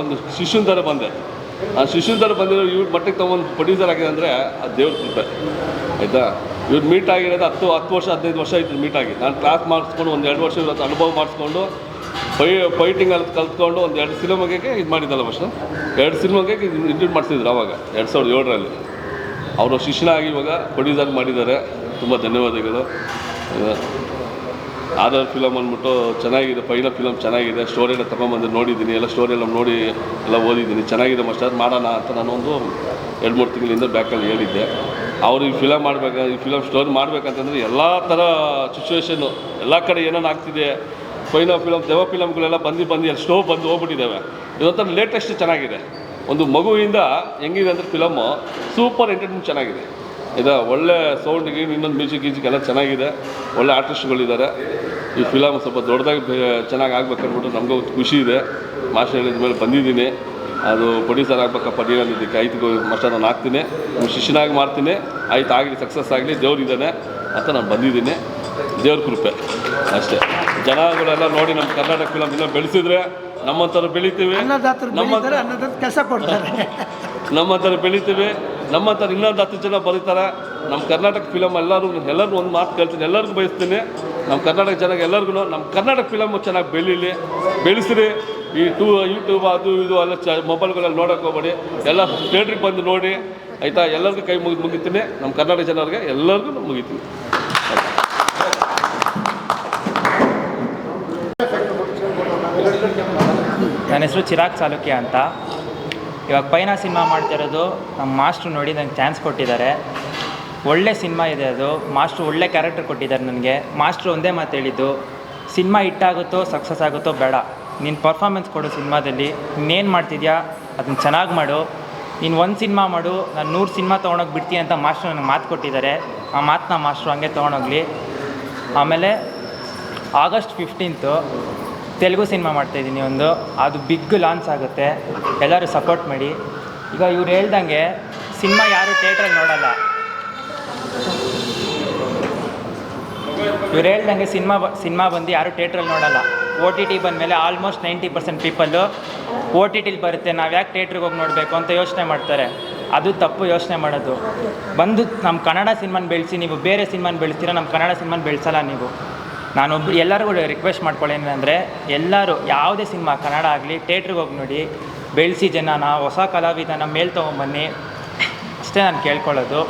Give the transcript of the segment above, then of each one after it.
ಒಂದು ಶಿಷ್ಯನ ಥರ ಬಂದೆ. ಆ ಶಿಷ್ಯನ ಥರ ಬಂದಿರೋ ಇವ್ರ ಮಟ್ಟಕ್ಕೆ ತೊಗೊಂಡು ಪ್ರೊಡ್ಯೂಸರ್ ಆಗಿದೆ ಅಂದರೆ ಅದು ದೇವ್ರ ಕೃಪೆ ಆಯಿತಾ? ಇವ್ರು ಮೀಟ್ ಆಗಿರೋದು ಹತ್ತು ಹತ್ತು ವರ್ಷ, ಹದಿನೈದು ವರ್ಷ ಇದ್ರು ಮೀಟ್ ಆಗಿ. ನಾನು ಕ್ಲಾಸ್ ಮಾಡಿಸ್ಕೊಂಡು ಒಂದು ಎರಡು ವರ್ಷ ಇವತ್ತು ಅನುಭವ ಮಾಡಿಸ್ಕೊಂಡು ಫೈ ಫೈಟಿಂಗಲ್ಲಿ ಕಲ್ತ್ಕೊಂಡು ಒಂದು ಎರಡು ಸಿನಿಮಾಗೆ ಇದು ಮಾಡಿದ್ದಲ್ಲ ವರ್ಷ ಎರಡು ಸಿನಿಮಾಗೆ ಇಂಟ್ರೂಟ್ ಮಾಡಿಸಿದ್ರು ಅವಾಗ, ಎರಡು ಸಾವಿರದ ಏಳರಲ್ಲಿ. ಅವರು ಶಿಷ್ಯನಾಗಿ ಇವಾಗ ಪ್ರೊಡ್ಯೂಸರ್ ಮಾಡಿದ್ದಾರೆ. ತುಂಬ ಧನ್ಯವಾದಗಳು. ಆಧಾರ್ ಫಿಲಮ್ ಅಂದ್ಬಿಟ್ಟು ಚೆನ್ನಾಗಿದೆ ಫೈನಲ್ ಫಿಲಮ್ ಚೆನ್ನಾಗಿದೆ ಸ್ಟೋರಿ ಎಲ್ಲ ತಗೊಂಬಂದು ನೋಡಿದ್ದೀನಿ, ಎಲ್ಲ ಸ್ಟೋರಿ ಎಲ್ಲ ನೋಡಿ ಎಲ್ಲ ಓದಿದ್ದೀನಿ. ಚೆನ್ನಾಗಿದೆ ಮಸ್ಟರ್, ಮಾಡೋಣ ಅಂತ ನಾನು ಒಂದು ಎರಡು ಮೂರು ತಿಂಗಳಿಂದ ಬ್ಯಾಕಲ್ಲಿ ಹೇಳಿದ್ದೆ. ಅವರು ಈ ಫಿಲಮ್ ಮಾಡಬೇಕು, ಈ ಫಿಲಮ್ ಸ್ಟೋರಿ ಮಾಡ್ಬೇಕಂತಂದರೆ ಎಲ್ಲ ಥರ ಸಿಚುವೇಶನ್ನು ಎಲ್ಲ ಕಡೆ ಏನೇನು ಆಗ್ತಿದೆ ಫೈನಲ್ ಫಿಲಮ್ ದೆವ ಫಿಲಮ್ಗಳೆಲ್ಲ ಬಂದು ಬಂದು ಎಲ್ಲ ಸ್ಟೋ ಬಂದು ಹೋಗ್ಬಿಟ್ಟಿದ್ದಾವೆ. ಇದೊಂಥರ ಲೇಟೆಸ್ಟ್ ಚೆನ್ನಾಗಿದೆ. ಒಂದು ಮಗುವಿಂದ ಹೆಂಗಿದೆ ಅಂದರೆ ಫಿಲಮ್ಮು ಸೂಪರ್ ಎಂಟರ್ಟೈನ್ಮೆಂಟ್ ಚೆನ್ನಾಗಿದೆ. ಇದು ಒಳ್ಳೆ ಸೌಂಡಿಗೆ ಇನ್ನೊಂದು ಮ್ಯೂಸಿಕ್ ಗೀಸಿಕ್ ಎಲ್ಲ ಚೆನ್ನಾಗಿದೆ. ಒಳ್ಳೆ ಆರ್ಟಿಸ್ಟ್ಗಳಿದ್ದಾರೆ ಈ ಫಿಲಮ್ ಸ್ವಲ್ಪ ದೊಡ್ಡದಾಗಿ ಚೆನ್ನಾಗಿ ಆಗ್ಬೇಕನ್ಬಿಟ್ಟು ನಮಗೂ ಖುಷಿ ಇದೆ. ಮಾಸ್ಟರ್ ಹೇಳಿದ ಮೇಲೆ ಬಂದಿದ್ದೀನಿ. ಅದು ಪ್ರೊಡ್ಯೂಸರ್ ಆಗ್ಬೇಕಪ್ಪ ನೀನು ಅಂದಿದ್ದಕ್ಕೆ ಆಯ್ತು ಮಾಸ್ಟರ್ ನಾನು ಹಾಕ್ತೀನಿ ನಮ್ಮ ಶಿಷ್ಯನಾಗಿ ಮಾಡ್ತೀನಿ. ಆಯ್ತು ಆಗಲಿ ಸಕ್ಸಸ್ ಆಗಲಿ ದೇವ್ರಿದ್ದಾನೆ ಅಂತ ನಾನು ಬಂದಿದ್ದೀನಿ. ದೇವ್ರ ಕೃಪೆ. ಅಷ್ಟೇ. ಜನಗಳೆಲ್ಲ ನೋಡಿ ನಮ್ಮ ಕರ್ನಾಟಕ ಫಿಲಮ್ ಇನ್ನೂ ಬೆಳೆಸಿದ್ರೆ ನಮ್ಮಂಥವ್ರು ಬೆಳಿತೀವಿ. ನಮ್ಮ ಕೆಲಸ ಕೊಡ್ತಾರೆ. ನಮ್ಮಂಥವ್ರು ಬೆಳಿತೀವಿ. ನಮ್ಮಂಥವ್ರು ಇನ್ನೊಂದು ಹತ್ತು ಜನ ಬರೀತಾರೆ. ನಮ್ಮ ಕರ್ನಾಟಕ ಫಿಲಮ್ ಎಲ್ಲರೂ ಎಲ್ಲರೂ ಒಂದು ಮಾತು ಕೇಳ್ತೀನಿ, ಎಲ್ಲರಿಗೂ ಬಯಸ್ತೀನಿ. ನಮ್ಮ ಕರ್ನಾಟಕ ಜನಕ್ಕೆ ಎಲ್ಲರಿಗೂ ನಮ್ಮ ಕರ್ನಾಟಕ ಫಿಲಮ್ ಚೆನ್ನಾಗಿ ಬೆಳೀಲಿ, ಬೆಳೆಸಿರಿ. ಈ ಟೂ ಯೂಟ್ಯೂಬ್ ಅದು ಇದು ಎಲ್ಲ ಚ ಮೊಬೈಲ್ಗಳಲ್ಲಿ ನೋಡೋಕೆ ಹೋಗ್ಬೇಡಿ. ಎಲ್ಲ ಥಿಯೇಟ್ರಿಗೆ ಬಂದು ನೋಡಿ, ಆಯಿತಾ? ಎಲ್ಲರಿಗೂ ಕೈ ಮುಗಿದು ಮುಗಿತೀನಿ. ನಮ್ಮ ಕರ್ನಾಟಕ ಜನರಿಗೆ ಎಲ್ಲರಿಗೂ ಮುಗಿತೀನಿ. ನನ್ನ ಹೆಸರು ಚಿರಾಗ್ ಚಾಲುಕ್ಯ ಅಂತ. ಇವಾಗ ಪೈನ ಸಿನಿಮಾ ಮಾಡ್ತಿರೋದು ನಮ್ಮ ಮಾಸ್ಟ್ರು ನೋಡಿ ನಂಗೆ ಚಾನ್ಸ್ ಕೊಟ್ಟಿದ್ದಾರೆ. ಒಳ್ಳೆ ಸಿನಿಮಾ ಇದೆ ಅದು. ಮಾಸ್ಟ್ರು ಒಳ್ಳೆ ಕ್ಯಾರೆಕ್ಟರ್ ಕೊಟ್ಟಿದ್ದಾರೆ ನನಗೆ. ಮಾಸ್ಟ್ರು ಒಂದೇ ಮಾತು ಹೇಳಿದ್ದು, ಸಿನಿಮಾ ಹಿಟ್ಟಾಗುತ್ತೋ ಸಕ್ಸಸ್ ಆಗುತ್ತೋ ಬೇಡ. ನೀನು ಪರ್ಫಾಮೆನ್ಸ್ ಕೊಡು ಸಿನಿಮಾದಲ್ಲಿ. ನೀನೇನು ಮಾಡ್ತಿದ್ಯಾ? ಅದನ್ನ ಚೆನ್ನಾಗಿ ಮಾಡು. ನೀನು ಒಂದು ಸಿನಿಮಾ ಮಾಡು. ನಾನು ನೂರು ಸಿನಿಮಾ ತೊಗೊಂಡೋಗಿ ಬಿಡ್ತೀನಿ ಅಂತ ಮಾಸ್ಟ್ರು ನನಗೆ ಮಾತು ಕೊಟ್ಟಿದ್ದಾರೆ. ಆ ಮಾತನ್ನ ಮಾಸ್ಟ್ರು ಹಂಗೆ ತೊಗೊಂಡೋಗ್ಲಿ. ಆಮೇಲೆ ಆಗಸ್ಟ್ ಫಿಫ್ಟೀನ್ತು ತೆಲುಗು ಸಿನಿಮಾ ಮಾಡ್ತಾಯಿದ್ದೀನಿ ಒಂದು. ಅದು ಬಿಗ್ ಲಾಂಚ್ ಆಗುತ್ತೆ. ಎಲ್ಲರೂ ಸಪೋರ್ಟ್ ಮಾಡಿ. ಈಗ ಇವ್ರು ಹೇಳ್ದಂಗೆ ಸಿನಿಮಾ ಯಾರು ಥಿಯೇಟ್ರಲ್ಲಿ ನೋಡಲ್ಲ. ಇವ್ರು ಹೇಳ್ದಂಗೆ ಸಿನಿಮಾ ಸಿನಿಮಾ ಬಂದು ಯಾರು ಥಿಯೇಟ್ರಲ್ಲಿ ನೋಡಲ್ಲ. ಓ ಟಿ ಟಿ ಬಂದಮೇಲೆ almost ninety percent people O T ಟಿಲಿ ಬರುತ್ತೆ. ನಾವು ಯಾಕೆ ಥಿಯೇಟ್ರಿಗೆ ಹೋಗಿ ನೋಡಬೇಕು ಅಂತ ಯೋಚನೆ ಮಾಡ್ತಾರೆ. ಅದು ತಪ್ಪು ಯೋಚನೆ ಮಾಡೋದು. ಬಂದು ನಮ್ಮ ಕನ್ನಡ ಸಿನಿಮಾನ ಬೆಳೆಸಿ ನೀವು ಬೇರೆ ಸಿನಿಮಾನ ಬೆಳೆಸ್ತೀರ ನಮ್ಮ ಕನ್ನಡ ಸಿನಿಮಾನ ಬೆಳೆಸಲ್ಲ ನೀವು. ನಾನೊಬ್ಬ ಎಲ್ಲರಿಗೂ ರಿಕ್ವೆಸ್ಟ್ ಮಾಡ್ಕೊಳ್ಳೇನಂದರೆ ಎಲ್ಲರೂ ಯಾವುದೇ ಸಿನಿಮಾ, ಕನ್ನಡ ಆಗಲಿ ಥೇಟ್ರಿಗೆ ಹೋಗಿ ನೋಡಿ ಬೆಳೆಸಿ ಜನನ ಹೊಸ ಕಲಾವಿದನ ಮೇಲೆ ತೊಗೊಂಬನ್ನಿ. ಅಷ್ಟೇ ನಾನು ಕೇಳ್ಕೊಳ್ಳೋದು.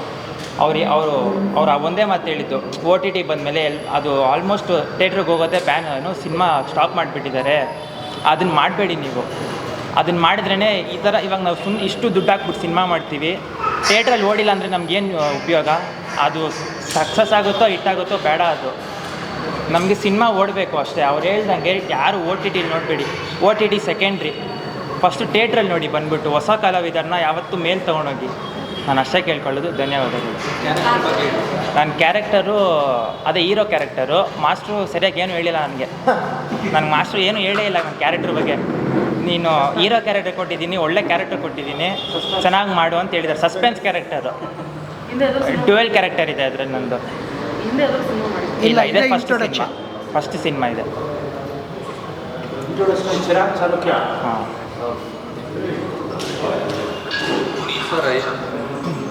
ಅವ್ರು ಅವರು ಅವ್ರು ಒಂದೇ ಮಾತು ಹೇಳಿದ್ದು. ಒ ಟಿ ಟಿ ಬಂದಮೇಲೆ ಎಲ್ ಅದು ಆಲ್ಮೋಸ್ಟ್ ಥೇಟ್ರಿಗೆ ಹೋಗೋದೇ ಬ್ಯಾನ್ ಸಿನಿಮಾ ಸ್ಟಾಪ್ ಮಾಡಿಬಿಟ್ಟಿದ್ದಾರೆ. ಅದನ್ನು ಮಾಡಬೇಡಿ ನೀವು. ಅದನ್ನು ಮಾಡಿದ್ರೇ ಈ ಥರ ಇವಾಗ ನಾವು ಸುಮ್ಮನೆ ಇಷ್ಟು ದುಡ್ಡು ಹಾಕ್ಬಿಟ್ಟು ಸಿನಿಮಾ ಮಾಡ್ತೀವಿ. ಥೇಟ್ರಲ್ಲಿ ಓಡಿಲ್ಲ ಅಂದರೆ ನಮಗೇನು ಉಪಯೋಗ? ಅದು ಸಕ್ಸಸ್ ಆಗುತ್ತೋ ಹಿಟ್ಟಾಗುತ್ತೋ ಬೇಡ ಅದು. ನಮಗೆ ಸಿನಿಮಾ ಓಡಬೇಕು ಅಷ್ಟೇ. ಅವ್ರು ಹೇಳ್ದಂಗೆ ಯಾರು ಓ ಟಿ ಟಿಲಿ ನೋಡಬೇಡಿ. O T T secondary first ಥಿಯೇಟ್ರಲ್ಲಿ ನೋಡಿ ಬಂದ್ಬಿಟ್ಟು ಹೊಸ ಕಲಾವಿದರನ್ನ ಯಾವತ್ತೂ ಮೇಲ್ ತೊಗೊಂಡೋಗಿ. ನಾನು ಅಷ್ಟೇ ಕೇಳ್ಕೊಳ್ಳೋದು. ಧನ್ಯವಾದಗಳು. ನನ್ನ ಕ್ಯಾರೆಕ್ಟರು ಅದೇ ಹೀರೋ ಕ್ಯಾರೆಕ್ಟರು ಮಾಸ್ಟ್ರು ಸರಿಯಾಗಿ ಏನು ಹೇಳಿಲ್ಲ ನನಗೆ. ನನಗೆ ಮಾಸ್ಟ್ರು ಏನು ಹೇಳೇ ಇಲ್ಲ ನನ್ನ ಕ್ಯಾರೆಕ್ಟ್ರ್ ಬಗ್ಗೆ. ನೀನು ಹೀರೋ ಕ್ಯಾರೆಕ್ಟರ್ ಕೊಟ್ಟಿದ್ದೀನಿ ಒಳ್ಳೆ ಕ್ಯಾರೆಕ್ಟರ್ ಕೊಟ್ಟಿದ್ದೀನಿ. ಚೆನ್ನಾಗಿ ಮಾಡು ಅಂತ ಹೇಳಿದ್ದಾರೆ ಸಸ್ಪೆನ್ಸ್ ಕ್ಯಾರೆಕ್ಟರು. ಟ್ವೆಲ್ ಕ್ಯಾರೆಕ್ಟರ್ ಇದೆ ಅದರಲ್ಲಿ ನಂದು. ಇಲ್ಲ ಇದೆ ಇದೆ ಫಸ್ಟ್ ಸಿನಿಮಾ. ಫಸ್ಟ್ ಸಿನಿಮಾ ಇದೆ. ಹಾಂ.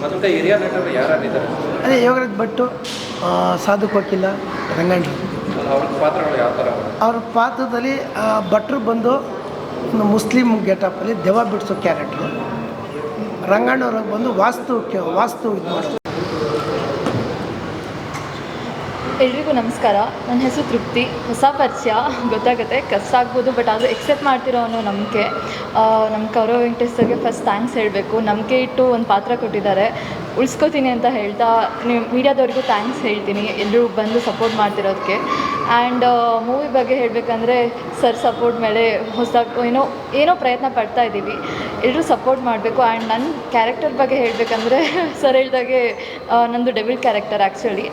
ಮತ್ತೆ ಹಿರಿಯ ನಟರು ಯಾರಿದ್ದಾರೆ ಅದೇ ಯೋಗರಾಜ್ ಭಟ್ಟು ಆ, ಸಾಧು ಕೊಟ್ಟಿಲ್ಲ ರಂಗಣ್ಣ. ಅವ್ರ ಪಾತ್ರಗಳು ಯಾವ ಥರ ಅವ್ರ? ಪಾತ್ರದಲ್ಲಿ ಆ, ಭಟ್ರು ಬಂದು ಒಂದು ಮುಸ್ಲಿಂ ಗೆಟಪಲ್ಲಿ ದೆವ್ವ ಬಿಡಿಸೋ ಕ್ಯಾರೆಕ್ಟ್ರು. ರಂಗಣ್ಣವ್ರಿಗೆ ಬಂದು ವಾಸ್ತು ಕೆ- ವಾಸ್ತು ಇದು ಮಾಡೋದು ಎಲ್ರಿಗೂ ನಮಸ್ಕಾರ. ನನ್ನ ಹೆಸರು ತೃಪ್ತಿ. ಹೊಸ ಪರಿಚಯ. ಗೊತ್ತಾಗುತ್ತೆ ಕಷ್ಟ ಆಗ್ಬೋದು ಬಟ್ ಅದು ಎಕ್ಸೆಪ್ಟ್ ಮಾಡ್ತಿರೋ ಅನ್ನೋ ನಂಬಿಕೆ. ನಮ್ಮ ಕೌರವ ವೆಂಕಟೇಶ್ ಸರ್ಗೆ ಫಸ್ಟ್ ಥ್ಯಾಂಕ್ಸ್ ಹೇಳಬೇಕು. ನಂಬಿಕೆ ಇಟ್ಟು ಒಂದು ಪಾತ್ರ ಕೊಟ್ಟಿದ್ದಾರೆ. ಉಳಿಸ್ಕೋತೀನಿ ಅಂತ ಹೇಳ್ತಾ, ನೀವು ಮೀಡಿಯಾದವ್ರಿಗೂ ಥ್ಯಾಂಕ್ಸ್ ಹೇಳ್ತೀನಿ. ಎಲ್ಲರೂ ಬಂದು ಸಪೋರ್ಟ್ ಮಾಡ್ತಿರೋದಕ್ಕೆ ಆ್ಯಂಡ್ ಮೂವಿ ಬಗ್ಗೆ ಹೇಳಬೇಕಂದ್ರೆ ಸರ್ ಸಪೋರ್ಟ್ ಮೇಲೆ ಹೊಸ, ಏನೋ ಏನೋ ಪ್ರಯತ್ನ ಪಡ್ತಾ ಇದ್ದೀವಿ. ಎಲ್ಲರೂ ಸಪೋರ್ಟ್ ಮಾಡಬೇಕು. ಆ್ಯಂಡ್ ನನ್ನ ಕ್ಯಾರೆಕ್ಟರ್ ಬಗ್ಗೆ ಹೇಳಬೇಕಂದ್ರೆ ಸರ್ ಹೇಳ್ದಾಗೆ ನಂದು devil character actually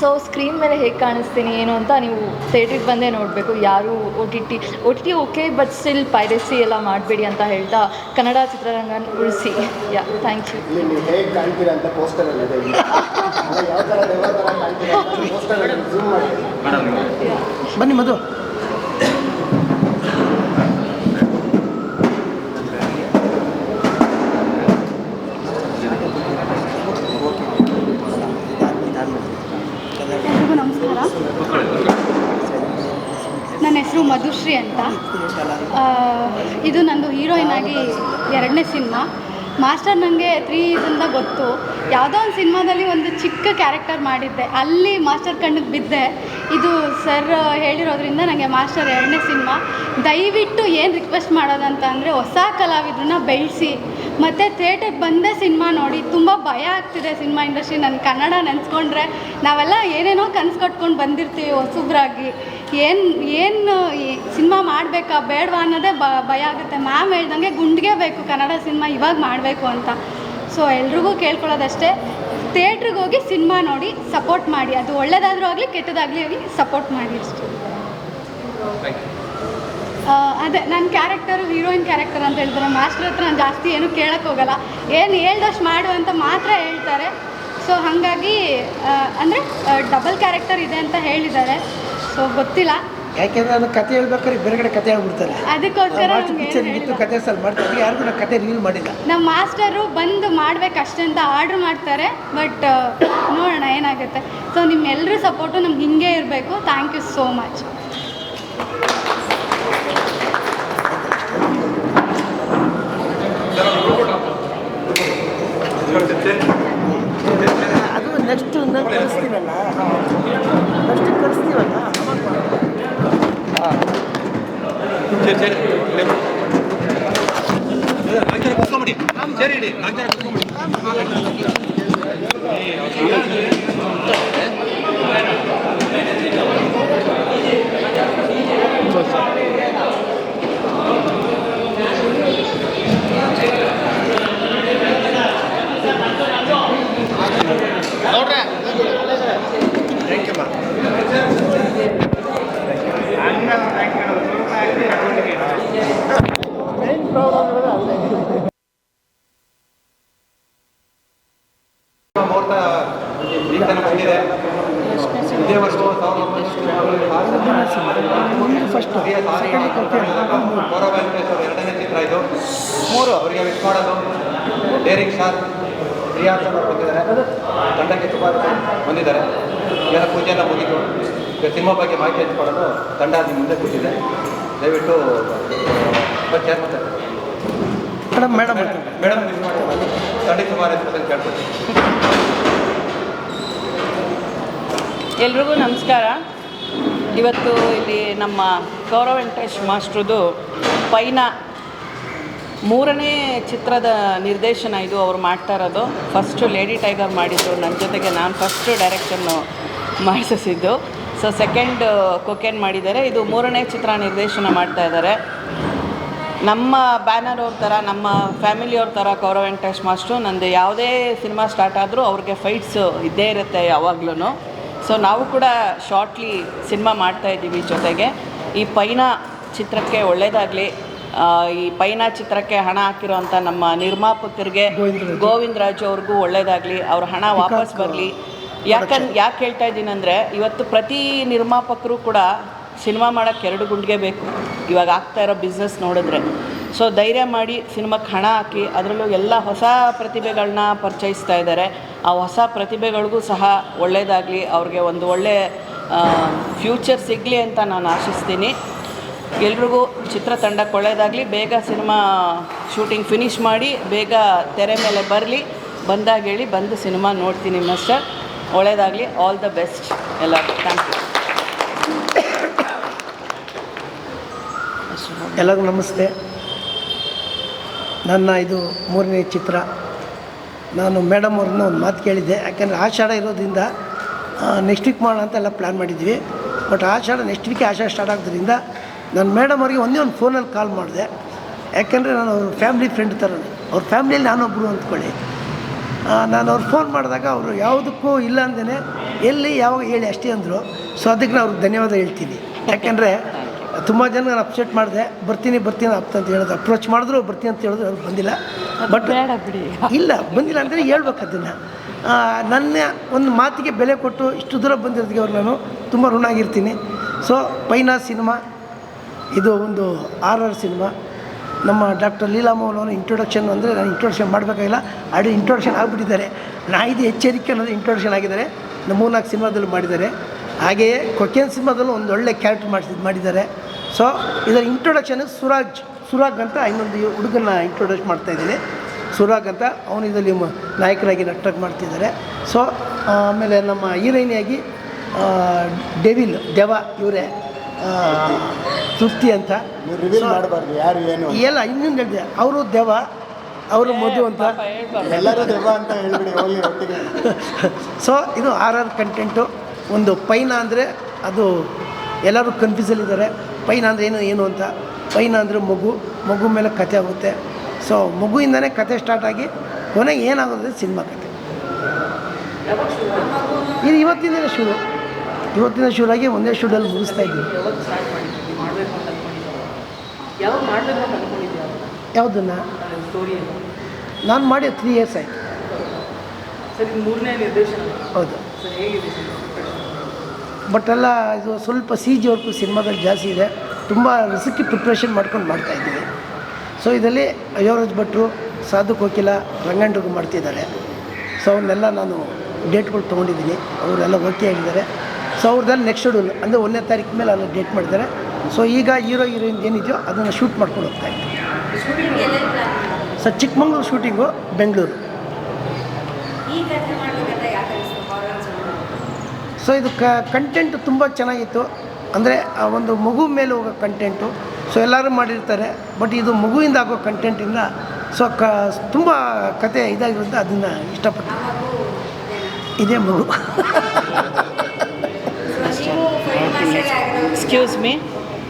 so screen ಮೇಲೆ ಹೇಗೆ ಕಾಣಿಸ್ತೀನಿ ಏನು ಅಂತ ನೀವು ಥಿಯೇಟ್ರಿಗೆ ಬಂದೇ ನೋಡಬೇಕು. ಯಾರು O T T O T T okay but still piracy ಎಲ್ಲ ಮಾಡಬೇಡಿ ಅಂತ ಹೇಳ್ತಾ ಕನ್ನಡ ಚಿತ್ರರಂಗನ ಉಳಿಸಿ. ಯಾ ಥ್ಯಾಂಕ್ ಯು ಬನ್ನಿ ಹೇಗೆ ಕಾಣ್ತೀರಾ ಅಂತ ಪೋಸ್ಟರಲ್ಲಿ ಇದೆ ಇಲ್ಲಿ. ಅಲ್ಲ, ಯಾವ ಥರ ದೆವ್ವ ಥರ ಕಾಣ್ತೀರಾ ಅಂತ ಪೋಸ್ಟರಲ್ಲಿ ಝೂಮ್ ಮಾಡಿ ಬನ್ನಿ ಮಧು ಮಧುಶ್ರೀ ಅಂತ. ಇದು ನಂದು ಹೀರೋಯಿನ್ ಆಗಿ ಎರಡನೇ ಸಿನಿಮಾ. ಮಾಸ್ಟರ್ ನನಗೆ ತ್ರೀ ಇದರಿಂದ ಗೊತ್ತು. ಯಾವುದೋ ಒಂದು ಸಿನಿಮಾದಲ್ಲಿ ಒಂದು ಚಿಕ್ಕ ಕ್ಯಾರೆಕ್ಟರ್ ಮಾಡಿದ್ದೆ. ಅಲ್ಲಿ ಮಾಸ್ಟರ್ ಕಣ್ಣಿಗೆ ಬಿದ್ದೆ. ಇದು ಸರ್ ಹೇಳಿರೋದ್ರಿಂದ ನನಗೆ ಮಾಸ್ಟರ್ ಎರಡನೇ ಸಿನಿಮಾ. ದಯವಿಟ್ಟು ಏನು ರಿಕ್ವೆಸ್ಟ್ ಮಾಡೋದಂತ ಅಂದರೆ ಹೊಸ ಕಲಾವಿದ್ರನ್ನ ಬೆಳೆಸಿ. ಮತ್ತು ಥಿಯೇಟರ್ ಬಂದೇ ಸಿನಿಮಾ ನೋಡಿ ತುಂಬ ಭಯ ಆಗ್ತಿದೆ ಸಿನಿಮಾ ಇಂಡಸ್ಟ್ರಿ ನನ್ನ ಕನ್ನಡ ನೆನೆಸ್ಕೊಂಡ್ರೆ. ನಾವೆಲ್ಲ ಏನೇನೋ ಕನಸು ಕಟ್ಕೊಂಡು ಬಂದಿರ್ತೀವಿ ಹೊಸಬ್ರಾಗಿ. ಏನು ಏನು ಸಿನಿಮಾ ಮಾಡಬೇಕಾ ಬೇಡವಾ ಅನ್ನೋದೇ ಬ, ಭಯ ಆಗುತ್ತೆ. ಮ್ಯಾಮ್ ಹೇಳ್ದಂಗೆ ಗುಂಡಿಗೆ ಬೇಕು ಕನ್ನಡ ಸಿನಿಮಾ ಇವಾಗ ಮಾಡಬೇಕು ಅಂತ. ಸೊ ಎಲ್ರಿಗೂ ಕೇಳ್ಕೊಳ್ಳೋದಷ್ಟೇ. ಥಿಯೇಟ್ರಿಗೆ ಹೋಗಿ ಸಿನಿಮಾ ನೋಡಿ ಸಪೋರ್ಟ್ ಮಾಡಿ. ಅದು ಒಳ್ಳೆಯದಾದರೂ ಆಗಲಿ ಕೆಟ್ಟದಾಗಲಿ ಆಗಲಿ ಸಪೋರ್ಟ್ ಮಾಡಿ ಅಷ್ಟೇ. ಅದೇ ನನ್ನ ಕ್ಯಾರೆಕ್ಟರು ಹೀರೋಯಿನ್ ಕ್ಯಾರೆಕ್ಟರ್ ಅಂತ ಹೇಳ್ತಾರೆ ಮಾಸ್ಟರ್ ಹತ್ರ ನಾನು ಜಾಸ್ತಿ ಏನು ಕೇಳಕ್ಕೆ ಹೋಗಲ್ಲ. ಏನು ಹೇಳ್ದಷ್ಟು ಮಾಡು ಅಂತ ಮಾತ್ರ ಹೇಳ್ತಾರೆ. ಸೊ ಹಾಗಾಗಿ ಅಂದರೆ ಡಬಲ್ ಕ್ಯಾರೆಕ್ಟರ್ ಇದೆ ಅಂತ ಹೇಳಿದ್ದಾರೆ. ಸೊ ಗೊತ್ತಿಲ್ಲ. ಯಾಕೆಂದ್ರೆ ನಾನು ಕತೆ ಹೇಳ್ಬೇಕಾದ್ರೆ ಬೇರೆ ಕಡೆ ಕತೆ ಹೇಳ್ಬಿಡ್ತಾರೆ ಅದಕ್ಕೋಸ್ಕರ ಕತೆ ಸರ್ ಮಾಡ್ತಾರೆ ಯಾರಿಗೂ ನಾನು ಕತೆ ರಿವೀಲ್ ಮಾಡಿಲ್ಲ. ನಮ್ಮ ಮಾಸ್ಟರು ಬಂದು ಮಾಡ್ಬೇಕಷ್ಟೇ ಅಂತ ಆರ್ಡ್ರ್ ಮಾಡ್ತಾರೆ. ಬಟ್ ನೋಡೋಣ ಏನಾಗುತ್ತೆ. ಸೊ ನಿಮ್ಮೆಲ್ಲರೂ ಸಪೋರ್ಟು ನಮ್ಗೆ ಹಿಂಗೆ ಇರಬೇಕು. ಥ್ಯಾಂಕ್ ಯು ಸೋ ಮಚ್ ಅದು ನೆಕ್ಸ್ಟ್ ನಾನು ಕಳಿಸ್ತೀವಲ್ಲ? ನೆಕ್ಸ್ಟ್ ಕಳಿಸ್ತೀವಲ್ಲ ಅವಾಗ ಮಾಡೋಣ. ಮುಹೂರ್ತ ಈಗ ತನಕ ಬಂದಿದೆ ಇದೇ ವರ್ಷ ಸಾವಿರದ ಒಂದು ಫಸ್ಟ್ ಗೌರವ ವೆಂಕಟೇಶ್ವರ ಎರಡನೇ ಚಿತ್ರ ಇದು ಮೂರು ಅವರಿಗೆ ವಿಶ್ ಮಾಡೋದು ಡೇರಿಂಗ್ ಸ್ಟಾರ್ ರಿಯಾಜ್ ಅವರು ಬಂದಿದ್ದಾರೆ ತಂಡಕ್ಕೆ ತುಂಬ ಬಂದಿದ್ದಾರೆ. ಎಲ್ಲ ಪೂಜೆ ಎಲ್ಲ ಮುಗಿದು ಈಗ ಸಿನಿಮಾ ಬಗ್ಗೆ ಮಾಹಿತಿ ಹಂಚ್ಕೊಳ್ಳೋದು ತಂಡ ನಿಮ್ಮ ಮುಂದೆ ಕೂತಿದೆ. ದಯವಿಟ್ಟು ಮೇಡಮ್ ಮೇಡಮ್. ಮೇಡಮ್ ವಿಶ್ ಮಾಡಿ ತಂಡ ಸುಮಾರು ಅಂತ ಕೇಳ್ಕೊತೀನಿ ಎಲ್ರಿಗೂ ನಮಸ್ಕಾರ. ಇವತ್ತು ಇಲ್ಲಿ ನಮ್ಮ ಗೌರವ ವೆಂಕಟೇಶ್ ಮಾಸ್ಟ್ರದು ಪೈನ ಮೂರನೇ ಚಿತ್ರದ ನಿರ್ದೇಶನ ಇದು ಅವ್ರು ಮಾಡ್ತಾ ಇರೋದು. ಫಸ್ಟು ಲೇಡಿ ಟೈಗರ್ ಮಾಡಿದ್ದು. ನನ್ನ ಜೊತೆಗೆ ನಾನು ಫಸ್ಟು ಡೈರೆಕ್ಷನ್ನು ಮಾಡಿಸಿದ್ದು. ಸೊ ಸೆಕೆಂಡ್ ಕೊಕೇನ್ ಮಾಡಿದ್ದಾರೆ. ಇದು ಮೂರನೇ ಚಿತ್ರ ನಿರ್ದೇಶನ ಮಾಡ್ತಾ ಇದ್ದಾರೆ. ನಮ್ಮ ಬ್ಯಾನರ್ ಅವ್ರ ಥರ ನಮ್ಮ ಫ್ಯಾಮಿಲಿಯವ್ರ ಥರ ಕೌರವ್ ವೆಂಕಟೇಶ್ ಮಾಸ್ಟ್ರು, ನಂದು ಯಾವುದೇ ಸಿನಿಮಾ ಸ್ಟಾರ್ಟ್ ಆದರೂ ಅವ್ರಿಗೆ ಫೈಟ್ಸು ಇದ್ದೇ ಇರುತ್ತೆ ಯಾವಾಗ್ಲೂ ಸೊ ನಾವು ಕೂಡ ಶಾರ್ಟ್ಲಿ ಸಿನಿಮಾ ಮಾಡ್ತಾ ಇದ್ದೀವಿ ಜೊತೆಗೆ. ಈ ಪೈನ ಚಿತ್ರಕ್ಕೆ ಒಳ್ಳೆಯದಾಗಲಿ ಈ ಪೈನ ಚಿತ್ರಕ್ಕೆ ಹಣ ಹಾಕಿರೋಂಥ ನಮ್ಮ ನಿರ್ಮಾಪಕರಿಗೆ ಗೋವಿಂದರಾಜು. ಅವ್ರಿಗೂ ಒಳ್ಳೇದಾಗಲಿ. ಅವ್ರ ಹಣ ವಾಪಸ್ ಬರಲಿ. ಯಾಕನ್ ಯಾಕೆ ಹೇಳ್ತಾ ಇದ್ದೀನಿ ಅಂದರೆ ಇವತ್ತು ಪ್ರತಿ ನಿರ್ಮಾಪಕರು ಕೂಡ ಸಿನಿಮಾ ಮಾಡೋಕ್ಕೆ ಎರಡು ಗುಂಡಿಗೆ ಬೇಕು. ಇವಾಗ ಆಗ್ತಾ ಇರೋ ಬಿಸ್ನೆಸ್ ನೋಡಿದ್ರೆ. ಸೊ ಧೈರ್ಯ ಮಾಡಿ ಸಿನಿಮಾಕ್ಕೆ ಹಣ ಹಾಕಿ ಅದರಲ್ಲೂ ಎಲ್ಲ ಹೊಸ ಪ್ರತಿಭೆಗಳನ್ನ ಪರಿಚಯಿಸ್ತಾ ಇದ್ದಾರೆ. ಆ ಹೊಸ ಪ್ರತಿಭೆಗಳಿಗೂ ಸಹ ಒಳ್ಳೆಯದಾಗಲಿ ಅವ್ರಿಗೆ ಒಂದು ಒಳ್ಳೆ ಫ್ಯೂಚರ್ ಸಿಗಲಿ ಅಂತ ನಾನು ಆಶಿಸ್ತೀನಿ. ಎಲ್ರಿಗೂ ಚಿತ್ರತಂಡಕ್ಕೆ ಒಳ್ಳೆಯದಾಗಲಿ ಬೇಗ ಸಿನಿಮಾ ಶೂಟಿಂಗ್ ಫಿನಿಶ್ ಮಾಡಿ, ಬೇಗ ತೆರೆ ಮೇಲೆ ಬರಲಿ. ಬಂದಾಗ ಹೇಳಿ ಬಂದು ಸಿನಿಮಾ ನೋಡ್ತೀನಿ ಮಾಸ್ಟರ್ ಒಳ್ಳೆಯದಾಗಲಿ ಆಲ್ ದ ಬೆಸ್ಟ್ ಎಲ್ಲ ಥ್ಯಾಂಕ್ ಯು ಎಲ್ಲರಿಗೂ ನಮಸ್ತೆ. ನನ್ನ ಇದು ಮೂರನೇ ಚಿತ್ರ. ನಾನು ಮೇಡಮ್ ಅವ್ರನ್ನ ಒಂದು ಮಾತು ಕೇಳಿದ್ದೆ. ಯಾಕೆಂದರೆ ಆಷಾಢ ಇರೋದ್ರಿಂದ ನೆಕ್ಸ್ಟ್ ವೀಕ್ ಮಾಡೋಣ ಅಂತ ಎಲ್ಲ ಪ್ಲ್ಯಾನ್ ಮಾಡಿದ್ವಿ but Ashada next week Ashada start ಆಗೋದ್ರಿಂದ ನಾನು ಮೇಡಮ್ ಅವರಿಗೆ ಒಂದೇ ಒಂದು ಫೋನಲ್ಲಿ ಕಾಲ್ ಮಾಡಿದೆ. ಯಾಕೆಂದರೆ ನಾನು ಅವ್ರ ಫ್ಯಾಮಿಲಿ ಫ್ರೆಂಡ್ ಥರ ಅವ್ರ ಫ್ಯಾಮ್ಲಿಯಲ್ಲಿ ನಾನೊಬ್ಬರು ಅಂದ್ಕೊಳ್ಳಿ. ನಾನು ಅವ್ರು ಫೋನ್ ಮಾಡಿದಾಗ ಅವರು ಯಾವುದಕ್ಕೂ ಇಲ್ಲ ಅಂದೇ ಎಲ್ಲಿ ಯಾವಾಗ ಹೇಳಿ ಅಷ್ಟೇ ಅಂದರು. ಸೊ ಅದಕ್ಕೆ ನಾನು ಅವ್ರಿಗೆ ಧನ್ಯವಾದ ಹೇಳ್ತೀನಿ. ಯಾಕೆಂದರೆ ತುಂಬ ಜನ ನಾನು ಅಪ್ಸೆಟ್ ಮಾಡಿದೆ. ಬರ್ತೀನಿ ಬರ್ತೀನಿ ಅಪ್ತ ಅಂತ ಹೇಳೋದು ಅಪ್ರೋಚ್ ಮಾಡಿದ್ರು ಬರ್ತೀನಿ ಅಂತ ಹೇಳಿದ್ರು ಅವ್ರು ಬಂದಿಲ್ಲ. ಬಟ್ ಇಲ್ಲ ಬಂದಿಲ್ಲ ಅಂದರೆ ಹೇಳ್ಬೇಕು ಅದನ್ನು. ನನ್ನ ಒಂದು ಮಾತಿಗೆ ಬೆಲೆ ಕೊಟ್ಟು ಇಷ್ಟು ದೂರ ಬಂದಿರೋದಕ್ಕೆ ಅವ್ರು ನಾನು ತುಂಬ ಋಣ ಆಗಿರ್ತೀನಿ ಸೊ ಪೈನಾ ಸಿನಿಮಾ ಇದು ಒಂದು ಆರ್ ಆರ್ ಸಿನಿಮಾ ನಮ್ಮ ಡಾಕ್ಟರ್ ಲೀಲಾಮೋಹನ್ ಅವರ ಇಂಟ್ರೊಡಕ್ಷನ್ ಅಂದರೆ ನಾನು ಇಂಟ್ರೊಡಕ್ಷನ್ ಮಾಡಬೇಕಾಗಿಲ್ಲ. ಆಡಿ ಇಂಟ್ರೊಡಕ್ಷನ್ ಆಗಿಬಿಟ್ಟಿದ್ದಾರೆ. ನಾ ಇದು ಎಚ್ಚರಿಕೆ ಅನ್ನೋದು ಇಂಟ್ರೊಡಕ್ಷನ್ ಆಗಿದ್ದಾರೆ. ಮೂರ್ನಾಲ್ಕು ಸಿನಿಮಾದಲ್ಲಿ ಮಾಡಿದ್ದಾರೆ. ಹಾಗೆಯೇ ಕೊಕೇನ್ ಸಿನಿಮಾದಲ್ಲೂ ಒಂದು ಒಳ್ಳೆ ಕ್ಯಾರೆಕ್ಟರ್ ಮಾಡಿಸಿ ಮಾಡಿದ್ದಾರೆ. ಸೊ ಇದರ ಇಂಟ್ರೊಡಕ್ಷನ್ ಸುರಾಜ್ ಸುರಾಗ್ ಅಂತ ಇನ್ನೊಂದು ಹುಡುಗನ ಮಾಡ್ತಾ ಇದ್ದೀನಿ. ಸುರಾಗ್ ಅಂತ ಅವನು ಇದರಲ್ಲಿ ನಾಯಕರಾಗಿ ನಟರಾಗಿ ಮಾಡ್ತಿದ್ದಾರೆ. ಸೊ ಆಮೇಲೆ ನಮ್ಮ ಹೀರೋಯಿನಿಯಾಗಿ ಡೆವಿಲ್, ದೆವ ಇವರೇ. ತೃಪ್ತಿ ಅಂತ. ಮಾಡಬಾರ್ದು ಯಾರು ಏನು ಎಲ್ಲ ಇನ್ನೊಂದು ಹೇಳಿದೆ ಅವರು ದೆವ ಅವರು ಮಧು ಅಂತ. ಎಲ್ಲರೂ ದೆವ್ವ ಅಂತ ಹೇಳ್ಬಿಡಿ ಒಟ್ಟಿಗೆ. ಸೊ ಇದು ಆರ್ ಆರ್ ಕಂಟೆಂಟು ಒಂದು ಪೈನ ಅಂದರೆ ಅದು ಎಲ್ಲರೂ ಕನ್ಫ್ಯೂಸಲ್ಲಿದ್ದಾರೆ ಪೈನ ಅಂದರೆ ಏನು ಏನು ಅಂತ. ಪೈನ ಅಂದರೆ ಮಗು ಮಗು ಮೇಲೆ ಕತೆ ಆಗುತ್ತೆ. ಸೊ ಮಗುವಿಂದನೇ ಕತೆ ಸ್ಟಾರ್ಟ್ ಆಗಿ ಕೊನೆಗೆ ಏನಾಗೋದು ಸಿನಿಮಾ ಕತೆ. ಇದು ಇವತ್ತಿಂದಲೇ ಶುರು. ಇವತ್ತಿನ ಶುರುವಾಗಿ ಒಂದೇ ಶೂಡಲ್ಲಿ ಮುಗಿಸ್ತಾ ಇದ್ದೀವಿ. ಯಾವುದನ್ನು? ನಾನು ಮಾಡಿ ತ್ರೀ ಇಯರ್ಸ್ ಆಯಿತು. ಹೌದು. ಬಟ್ ಎಲ್ಲ ಇದು ಸ್ವಲ್ಪ ಸಿ ಜಿ ವರ್ಕು ಸಿನಿಮಾದಲ್ಲಿ ಜಾಸ್ತಿ ಇದೆ. ತುಂಬ ರಿಸಕ್ಕೆ ಪ್ರಿಪ್ರೇಷನ್ ಮಾಡ್ಕೊಂಡು ಮಾಡ್ತಾ ಇದ್ದೀವಿ. ಸೊ ಇದರಲ್ಲಿ ಅಯೋರಾಜ್ ಭಟ್ರು ಸಾಧು ಕೋಕಿಲ ರಂಗಂಡ್ರಿಗೂ ಮಾಡ್ತಿದ್ದಾರೆ. ಸೊ ಅವನ್ನೆಲ್ಲ ನಾನು ಡೇಟ್ಗಳು ತೊಗೊಂಡಿದ್ದೀನಿ. ಅವರೆಲ್ಲ ಓಕೆ ಆಗಿದ್ದಾರೆ. ಸೊ ಅವ್ರದ್ದಲ್ಲಿ ನೆಕ್ಸ್ಟ್ ಶೆಡ್ಯೂಲ್ ಅಂದರೆ ಒಂದನೇ ತಾರೀಕು ಮೇಲೆ ಅಲ್ಲಿ ಡೇಟ್ ಮಾಡಿದ್ದಾರೆ. ಸೊ ಈಗ ಹೀರೋ ಹೀರೋಯಿನ್ ಏನಿದೆಯೋ ಅದನ್ನು ಶೂಟ್ ಮಾಡ್ಕೊಂಡು ಹೋಗ್ತಾ ಇದ್ದೀನಿ sir Chikkamagaluru shooting Bengaluru. So ಇದು ಕ ಕಂಟೆಂಟ್ ತುಂಬ ಚೆನ್ನಾಗಿತ್ತು. ಅಂದರೆ, ಆ ಒಂದು ಮಗು ಮೇಲೆ ಹೋಗೋ ಕಂಟೆಂಟು ಸೊ ಎಲ್ಲರೂ ಮಾಡಿರ್ತಾರೆ. ಬಟ್ ಇದು ಮಗುವಿಂದ ಆಗೋ ಕಂಟೆಂಟಿಂದ ಸೊ ಕ, ತುಂಬ ಕತೆ ಇದಾಗಿರುತ್ತೆ. ಅದನ್ನು ಇಷ್ಟಪಟ್ಟು ಇದೇ ಮಗು. ಎಕ್ಸ್ಕ್ಯೂಸ್ ಮೀ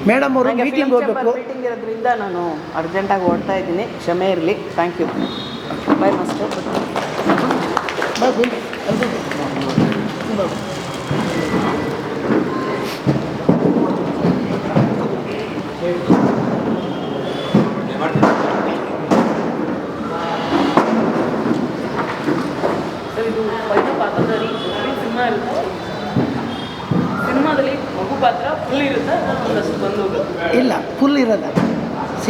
ಮೇಡಮ್ ಅವರು ಮೀಟಿಂಗ್ ಹೋಗಬೇಕು. ಮೀಟಿಂಗ್ ಇರೋದ್ರಿಂದ ನಾನು ಅರ್ಜೆಂಟಾಗಿ ಓಡ್ತಾ ಇದ್ದೀನಿ. ಕ್ಷಮೆ ಇರಲಿ. ಥ್ಯಾಂಕ್ ಯು ಬೈ ಮಾಸ್ಟರ್ ಇದು ವೈದ್ಯ ಪಾತ್ರಧಾರಿ ಸಿನಿಮಾ ಸಿನಿಮಾದಲ್ಲಿ ಮಗು ಪಾತ್ರ ಫುಲ್ ಇರುತ್ತೆ ಒಂದಷ್ಟು ಬಂದು ಇಲ್ಲ ಫುಲ್ ಇರಲ್ಲ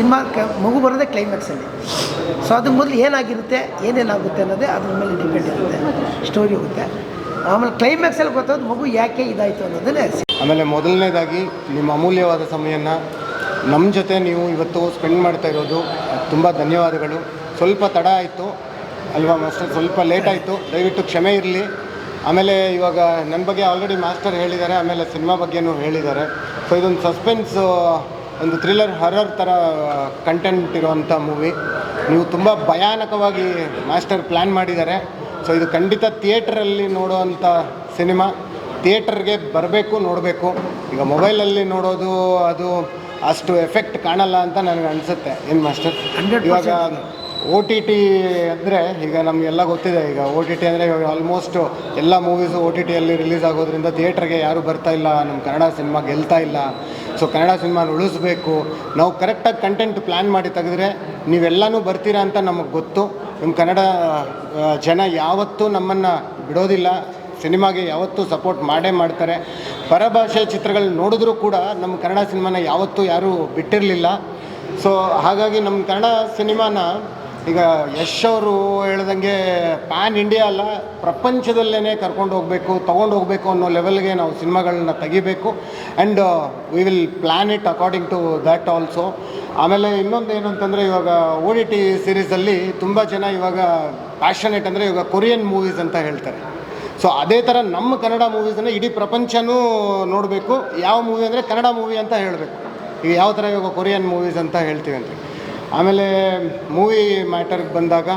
ಸಿನಿಮಾ ಕ ಮಗು ಬರೋದೇ ಕ್ಲೈಮ್ಯಾಕ್ಸಲ್ಲಿ ಸೊ ಅದಕ್ಕೆ ಮೊದಲು ಏನಾಗಿರುತ್ತೆ ಏನೇನಾಗುತ್ತೆ ಅನ್ನೋದೇ ಅದ್ರ ಮೇಲೆ ಡಿಪೆಂಡ್ ಇರುತ್ತೆ. ಸ್ಟೋರಿ ಹೋಗುತ್ತೆ. ಆಮೇಲೆ ಕ್ಲೈಮ್ಯಾಕ್ಸಲ್ಲಿ ಗೊತ್ತಾದ ಮಗು ಯಾಕೆ ಇದಾಯಿತು ಅನ್ನೋದನ್ನೇ ಆಮೇಲೆ ಮೊದಲನೇದಾಗಿ ನಿಮ್ಮ ಅಮೂಲ್ಯವಾದ ಸಮಯನ ನಮ್ಮ ಜೊತೆ ನೀವು ಇವತ್ತು ಸ್ಪೆಂಡ್ ಮಾಡ್ತಾ ಇರೋದು ತುಂಬ ಧನ್ಯವಾದಗಳು. ಸ್ವಲ್ಪ ತಡ ಆಯಿತು. ಅಲ್ವಾ ಮಾಸ್ಟರ್? ಸ್ವಲ್ಪ ಲೇಟ್ ಆಯಿತು. ದಯವಿಟ್ಟು ಕ್ಷಮೆ ಇರಲಿ. ಆಮೇಲೆ ಇವಾಗ ನನ್ನ ಬಗ್ಗೆ ಆಲ್ರೆಡಿ ಮಾಸ್ಟರ್ ಹೇಳಿದ್ದಾರೆ ಆಮೇಲೆ ಸಿನಿಮಾ ಬಗ್ಗೆನೂ ಹೇಳಿದ್ದಾರೆ. ಸೊ ಇದೊಂದು ಸಸ್ಪೆನ್ಸ್ ಒಂದು ಥ್ರಿಲ್ಲರ್ ಹರರ್ ಥರ ಕಂಟೆಂಟ್ ಇರುವಂಥ ಮೂವಿ ನೀವು ತುಂಬ ಭಯಾನಕವಾಗಿ ಮಾಸ್ಟರ್ ಪ್ಲ್ಯಾನ್ ಮಾಡಿದ್ದಾರೆ. ಸೊ ಇದು ಖಂಡಿತ ಥಿಯೇಟ್ರಲ್ಲಿ ನೋಡುವಂಥ ಸಿನಿಮಾ ಥಿಯೇಟರ್ಗೆ ಬರಬೇಕು ನೋಡಬೇಕು. ಈಗ ಮೊಬೈಲಲ್ಲಿ ನೋಡೋದು ಅದು ಅಷ್ಟು ಎಫೆಕ್ಟ್ ಕಾಣಲ್ಲ ಅಂತ ನನಗೆ ಅನಿಸುತ್ತೆ. ಏನು ಮಾಸ್ಟರ್ 100% ಇವಾಗ ಓ ಟಿ ಟಿ ಅಂದರೆ ಈಗ ನಮಗೆಲ್ಲ ಗೊತ್ತಿದೆ, ಈಗ ಓ ಟಿ ಟಿ ಅಂದರೆ ಇವಾಗ ಆಲ್ಮೋಸ್ಟ್ ಎಲ್ಲ ಮೂವೀಸು ಓ ಟಿ ಟಿಯಲ್ಲಿ ರಿಲೀಸ್ ಆಗೋದ್ರಿಂದ ಥಿಯೇಟ್ರಿಗೆ ಯಾರೂ ಬರ್ತಾ ಇಲ್ಲ ನಮ್ಮ ಕನ್ನಡ ಸಿನಿಮಾ ಗೆಲ್ತಾ ಇಲ್ಲ. ಸೊ ಕನ್ನಡ ಸಿನಿಮಾನ ಉಳಿಸ್ಬೇಕು. ನಾವು ಕರೆಕ್ಟಾಗಿ ಕಂಟೆಂಟ್ ಪ್ಲ್ಯಾನ್ ಮಾಡಿ ತೆಗೆದ್ರೆ ನೀವೆಲ್ಲನೂ ಬರ್ತೀರಾ ಅಂತ ನಮಗೆ ಗೊತ್ತು. ನಮ್ಮ ಕನ್ನಡ ಜನ ಯಾವತ್ತೂ ನಮ್ಮನ್ನು ಬಿಡೋದಿಲ್ಲ. ಸಿನಿಮಾಗೆ ಯಾವತ್ತೂ ಸಪೋರ್ಟ್ ಮಾಡೇ ಮಾಡ್ತಾರೆ. ಪರಭಾಷೆ ಚಿತ್ರಗಳು ನೋಡಿದ್ರೂ ಕೂಡ ನಮ್ಮ ಕನ್ನಡ ಸಿನಿಮಾನ ಯಾವತ್ತೂ ಯಾರೂ ಬಿಟ್ಟಿರಲಿಲ್ಲ. ಸೊ ಹಾಗಾಗಿ ನಮ್ಮ ಕನ್ನಡ ಸಿನಿಮಾನ ಈಗ ಯಶ್ ಅವರು ಹೇಳ್ದಂಗೆ ಪ್ಯಾನ್ ಇಂಡಿಯಾ ಅಲ್ಲ ಪ್ರಪಂಚದಲ್ಲೇ ಕರ್ಕೊಂಡು ಹೋಗಬೇಕು, ತೊಗೊಂಡು ಹೋಗಬೇಕು ಅನ್ನೋ ಲೆವೆಲ್ಗೆ ನಾವು ಸಿನಿಮಾಗಳನ್ನ ತೆಗಿಬೇಕು. And we will plan it according to that also ಆಮೇಲೆ ಇನ್ನೊಂದು ಏನು ಅಂತಂದರೆ ಇವಾಗ ಓ ಡಿ ಟಿ ಸೀರೀಸಲ್ಲಿ ತುಂಬ ಜನ ಇವಾಗ ಪ್ಯಾಷನೇಟ್ ಅಂದರೆ ಇವಾಗ ಕೊರಿಯನ್ ಮೂವೀಸ್ ಅಂತ ಹೇಳ್ತಾರೆ. ಸೊ ಅದೇ ಥರ ನಮ್ಮ ಕನ್ನಡ ಮೂವೀಸನ್ನು ಇಡೀ ಪ್ರಪಂಚನೂ ನೋಡಬೇಕು. ಯಾವ ಮೂವಿ ಅಂದರೆ ಕನ್ನಡ ಮೂವಿ ಅಂತ ಹೇಳಬೇಕು. ಈಗ ಯಾವ ಥರ ಇವಾಗ ಕೊರಿಯನ್ ಮೂವೀಸ್ ಅಂತ ಹೇಳ್ತೀವಿ ಅಂತ. ಆಮೇಲೆ ಮೂವಿ ಮ್ಯಾಟರ್ಗೆ ಬಂದಾಗ